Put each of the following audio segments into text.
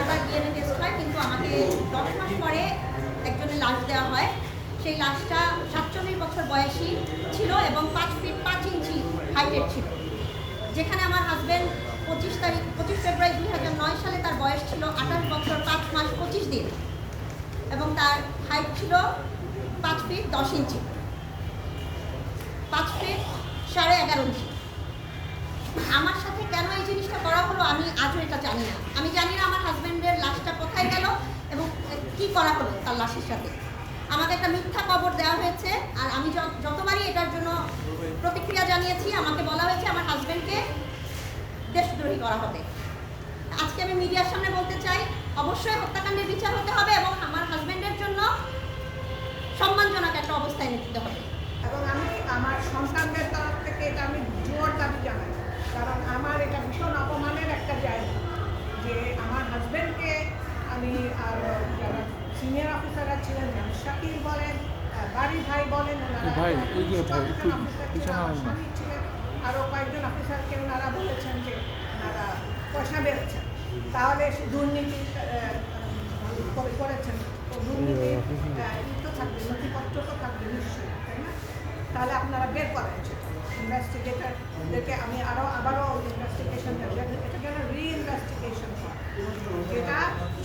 বারবার DNA test হয় কিন্তু আমাকে দশ মাস পরে একজনের লাশ দেওয়া হয়। সেই লাশটা সাতচল্লিশ বছর বয়সী ছিল এবং পাঁচ ফিট পাঁচ ইঞ্চি হাইটের ছিল। যেখানে আমার হাজব্যান্ড পঁচিশ তারিখ, পঁচিশ ফেব্রুয়ারি দুই হাজার নয় সালে তার বয়স ছিল আঠাশ বছর পাঁচ মাস পঁচিশ দিন। এবং তার হাইট ছিল পাঁচ ফিট দশ ইঞ্চি। পাঁচ ফিট সাড়ে এগারো ইঞ্চি। আমার সাথে কেন এই জিনিসটা করা হলো আমি আজও এটা জানি না। আমি জানি না আমার হাজব্যান্ডের লাশটা কোথায় গেল এবং কি করা হলো তার লাশের সাথে। আমাকে একটা মিথ্যা খবর দেওয়া হয়েছে আর আমি যতবারই এটার জন্য প্রতিক্রিয়া জানিয়েছি, আমাকে বলা হয়েছে আমার হাজব্যান্ডকে দেশদ্রোহী করা হবে। আজকে আমি মিডিয়ার সামনে বলতে চাই, অবশ্যই হত্যাকাণ্ডের বিচার হতে হবে এবং আমার হাজব্যান্ডের জন্য সম্মানজনক একটা অবস্থায় নিতে হবে। এবং আমি, আমার সন্তানদের তরফ থেকে এটা আমি জোর দাবি জানাই। কারণ আমার এটা ভীষণ অপমানের একটা জায়গা যে আমার হাজব্যান্ডকে আমি আর যারা সিনিয়র অফিসাররা ছিলেন যেমন শাকিল বলেন বাড়ি ভাই বলেন ওনারা ভাই, ছিলেন, আরও কয়েকজন অফিসারকে ওনারা বলেছেন যে ওনারা পয়সা বেড়েছেন তাহলে দুর্নীতি করেছেন। তো দুর্নীতি তো থাকবে নথিপত্র তো থাকবে নিশ্চয়ই তাই না? তাহলে আপনারা বের করেন ইনভেস্টিগেটরদেরকে আমি আরও আবারও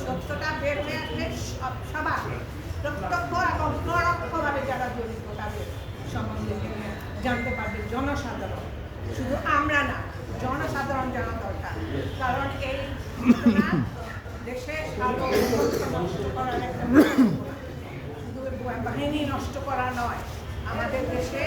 সত্যটা বের হয়ে আসলে সবার প্রত্যক্ষ এবং পরোক্ষভাবে যারা জড়িত তাদের সম্বন্ধে জানতে পারবে জনসাধারণ। শুধু আমরা না, জনসাধারণ জানা দরকার। কারণ এই দেশে আরও নষ্ট করার বাহিনী নষ্ট করা নয়, আমাদের দেশে